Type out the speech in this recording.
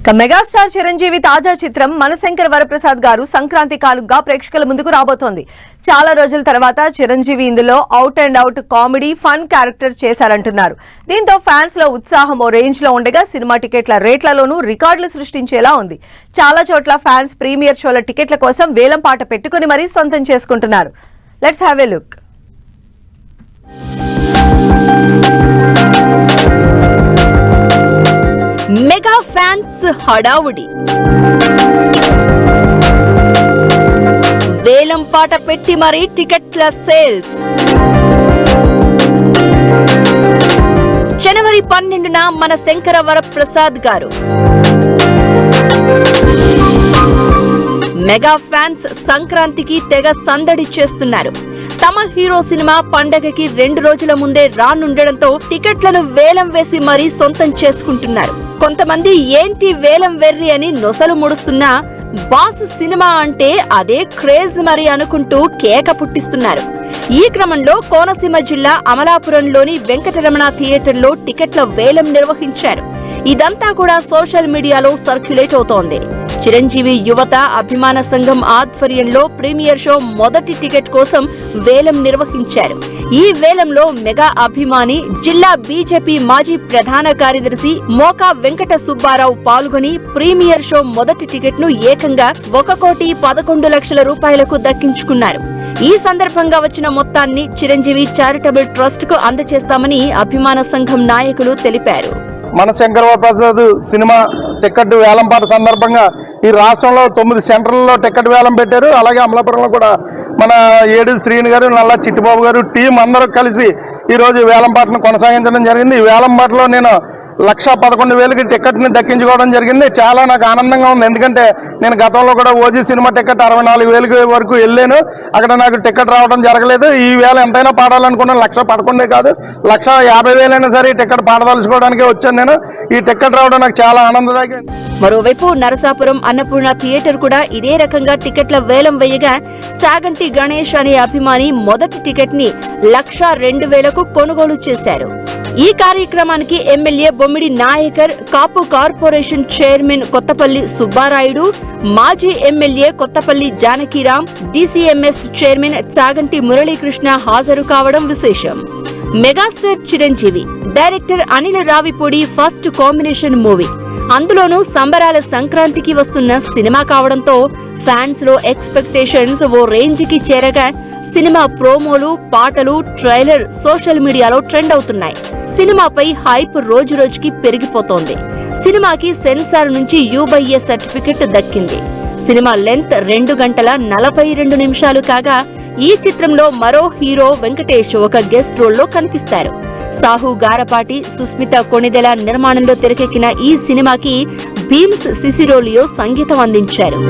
ఇక మెగాస్టార్ చిరంజీవి తాజా చిత్రం మనశంకర్ వరప్రసాద్ గారు సంక్రాంతి కానుకగా ప్రేక్షకుల ముందుకు రాబోతోంది. చాలా రోజుల తర్వాత చిరంజీవి ఇందులో out and out comedy fun character చేశారంటున్నారు. దీంతో ఫ్యాన్స్లో ఉత్సాహం ఓ రేంజ్లో ఉండగా సినిమా టికెట్ల రేట్లలోనూ రికార్డులు సృష్టించేలా ఉంది. చాలా చోట్ల ఫ్యాన్స్ ప్రీమియర్ షోల టికెట్ల కోసం వేలం పాట పెట్టుకుని మరీ సొంతం చేసుకుంటున్నారు. లెట్స్ హ్యావ్ ఎ లుక్ హడావుడి. వేలం పాట పెట్టి మరీ టికెట్ల సేల్స్. జనవరి పన్నెండున మన శంకర వరప్రసాద్ గారు. మెగా ఫ్యాన్స్ సంక్రాంతికి తెగ సందడి చేస్తున్నారు. తమ హీరో సినిమా పండగకి రెండు రోజుల ముందే రానుండడంతో టికెట్లను వేలం వేసి మరీ సొంతం చేసుకుంటున్నారు. కొంతమంది ఏంటి వేలం వెర్రి అని నొసలు ముడుస్తున్నా బాస్ సినిమా అంటే అదే క్రేజ్ మరి అనుకుంటూ కేక పుట్టిస్తున్నారు. ఈ క్రమంలో కోనసీమ జిల్లా అమలాపురంలోని వెంకటరమణ థియేటర్లో టికెట్ల వేలం నిర్వహించారు. ఇదంతా కూడా సోషల్ మీడియాలో సర్క్యులేట్ అవుతోంది. చిరంజీవి యువత అభిమాన సంఘం ఆధ్వర్యంలో ప్రీమియర్ షో మొదటి టికెట్ కోసం వేలం నిర్వహించారు. ఈ వేలంలో మెగా అభిమాని జిల్లా బీజేపీ మాజీ ప్రధాన కార్యదర్శి మోకా వెంకట సుబ్బారావు పాల్గొని ప్రీమియర్ షో మొదటి టికెట్ను ఏకంగా ఒక కోటి పదకొండు లక్షల రూపాయలకు దక్కించుకున్నారు. ఈ సందర్భంగా వచ్చిన మొత్తాన్ని చిరంజీవి చారిటబుల్ ట్రస్ట్కు అందజేస్తామని అభిమాన సంఘం నాయకులు తెలిపారు. మన శంకరప్రసాద్ సినిమా టికెట్ వేలంపాట సందర్భంగా ఈ రాష్ట్రంలో తొమ్మిది సెంటర్లలో టికెట్ వేలం పెట్టారు. అలాగే అమలాపురంలో కూడా మన ఏడు శ్రీని గారు నల్లా చిట్టిబాబు గారు టీం అందరూ కలిసి ఈరోజు వేలంపాటను కొనసాగించడం జరిగింది. ఈ వేలంపాటలో నేను లక్ష పదకొండు వేలకి టికెట్ని దక్కించుకోవడం జరిగింది. చాలా నాకు ఆనందంగా ఉంది. ఎందుకంటే నేను గతంలో కూడా ఓజీ సినిమా టికెట్ అరవై నాలుగు వేలకి వరకు వెళ్ళాను. అక్కడ నాకు టికెట్ రావడం జరగలేదు. ఈ వేళ ఎంతైనా పాడాలనుకున్నాను లక్ష పదకొండే కాదు లక్ష యాభై వేలైనా సరే ఈ టికెట్ పాడదలుచుకోవడానికి వచ్చాను నేను. ఈ టికెట్ రావడం నాకు చాలా ఆనందదాయకం. మరోవైపు నరసాపురం అన్నపూర్ణ థియేటర్ కూడా ఇదే రకంగా టికెట్ల వేలం వేయగా చాగంటి గణేష్ అనే అభిమాని మొదటి టికెట్ని లక్ష రెండు వేలకు కొనుగోలు చేశారు. ఈ కార్యక్రమానికి MLA Bommidi Nayakar Kapu corporation chairman Kothapalli Subbarayudu మాజీ MLA Kothapalli Janakiram DCMS chairman Chaganti Muralikrishna హాజరు కావడం విశేషం. Megastar Chiranjeevi director Anil Ravipudi first combination movie. అందులోనూ సంబరాల సంక్రాంతికి వస్తున్న సినిమా కావడంతో ఫ్యాన్స్లో ఎక్స్పెక్టేషన్స్ ఓ రేంజ్కి చేరగా సినిమా ప్రోమోలు పాటలు ట్రైలర్ సోషల్ మీడియాలో ట్రెండ్ అవుతున్నాయి. సినిమాపై హైప్ రోజు రోజుకి పెరిగిపోతోంది. సినిమాకి సెన్సార్ నుంచి యూబైఏ సర్టిఫికెట్ దక్కింది. సినిమా లెంత్ రెండు గంటల నలభై రెండు నిమిషాలు కాగా ఈ చిత్రంలో మరో హీరో వెంకటేష్ ఒక గెస్ట్ రోల్లో కనిపిస్తారు. సాహు గారపాటి సుస్మిత కొణిదెల నిర్మాణంలో తెరకెక్కిన ఈ సినిమాకి భీమ్స్ సిసిరోలియో సంగీతం అందించారు.